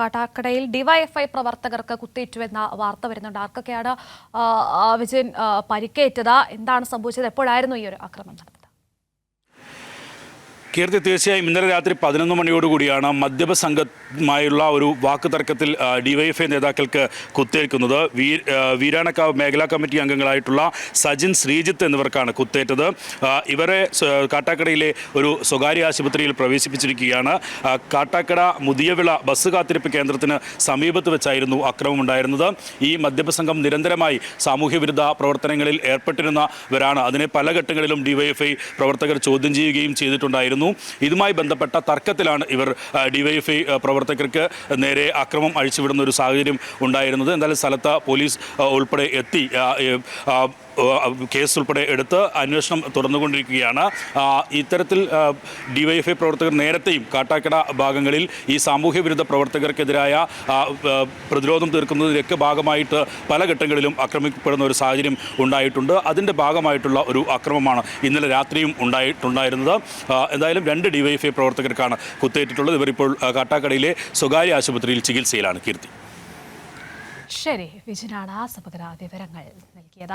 കാട്ടാക്കടയിൽ DYFI പ്രവർത്തകർക്ക് കുത്തേറ്റുവെന്ന വാർത്ത വരുന്നുണ്ട്. ആർക്കൊക്കെയാണ് വിജയൻ പരിക്കേറ്റത്? എന്താണ് സംഭവിച്ചത്? എപ്പോഴായിരുന്നു ഈ ഒരു ആക്രമണം കീർത്തി തീർച്ചയായും ഇന്നലെ രാത്രി പതിനൊന്ന് മണിയോടുകൂടിയാണ് മദ്യപ സംഘമായുള്ള ഒരു വാക്ക് തർക്കത്തിൽ ഡിവൈഎഫ്ഐ നേതാക്കൾക്ക് കുത്തേൽക്കുന്നത്. വീരാണക്കാവ് മേഖലാ കമ്മിറ്റി അംഗങ്ങളായിട്ടുള്ള സജിൻ ശ്രീജിത്ത് എന്നിവർക്കാണ് കുത്തേറ്റത്. ഇവരെ കാട്ടാക്കടയിലെ ഒരു സ്വകാര്യ ആശുപത്രിയിൽ പ്രവേശിപ്പിച്ചിരിക്കുകയാണ്. കാട്ടാക്കട മുതിയവിള ബസ് കാത്തിരിപ്പ് കേന്ദ്രത്തിന് സമീപത്ത് വെച്ചായിരുന്നു അക്രമമുണ്ടായിരുന്നത് ഈ മദ്യപ സംഘം നിരന്തരമായി സാമൂഹ്യ വിരുദ്ധ പ്രവർത്തനങ്ങളിൽ ഏർപ്പെട്ടിരുന്നവരാണ്. അതിനെ പല ഘട്ടങ്ങളിലും ഡിവൈഎഫ്ഐ പ്രവർത്തകർ ചോദ്യം ചെയ്യുകയും ചെയ്തിട്ടുണ്ടായിരുന്നു. ഇതുമായി ബന്ധപ്പെട്ട തർക്കത്തിലാണ് ഇവർ ഡിവൈഎഫ്ഐ പ്രവർത്തകർക്ക് നേരെ അക്രമം അഴിച്ചുവിടുന്ന ഒരു സാഹചര്യം ഉണ്ടായിരുന്നത്. എന്തായാലും സ്ഥലത്ത് പോലീസ് ഉൾപ്പെടെ എത്തി കേസ് ഉൾപ്പെടെ എടുത്ത് അന്വേഷണം തുറന്നുകൊണ്ടിരിക്കുകയാണ്. ഇത്തരത്തിൽ ഡിവൈഎഫ്ഐ പ്രവർത്തകർ നേരത്തെയും കാട്ടാക്കട ഭാഗങ്ങളിൽ ഈ സാമൂഹ്യ വിരുദ്ധ പ്രവർത്തകർക്കെതിരായ പ്രതിരോധം തീർക്കുന്നതിനൊക്കെ ഭാഗമായിട്ട് പല ഘട്ടങ്ങളിലും ആക്രമിക്കപ്പെടുന്ന ഒരു സാഹചര്യം ഉണ്ടായിട്ടുണ്ട്. അതിന്റെ ഭാഗമായിട്ടുള്ള ഒരു അക്രമമാണ് ഇന്നലെ രാത്രിയും ഉണ്ടായിട്ടുണ്ടായിരുന്നത്. എന്തായാലും രണ്ട് ഡിവൈഎഫ്ഐ പ്രവർത്തകർക്കാണ് കുത്തേറ്റിട്ടുള്ളത്. ഇവരിപ്പോൾ കാട്ടാക്കടയിലെ സ്വകാര്യ ആശുപത്രിയിൽ ചികിത്സയിലാണ്. കീർത്തി. ശരി വിജനാണ് ആ സമഗ്ര വിവരങ്ങൾ നൽകിയത്.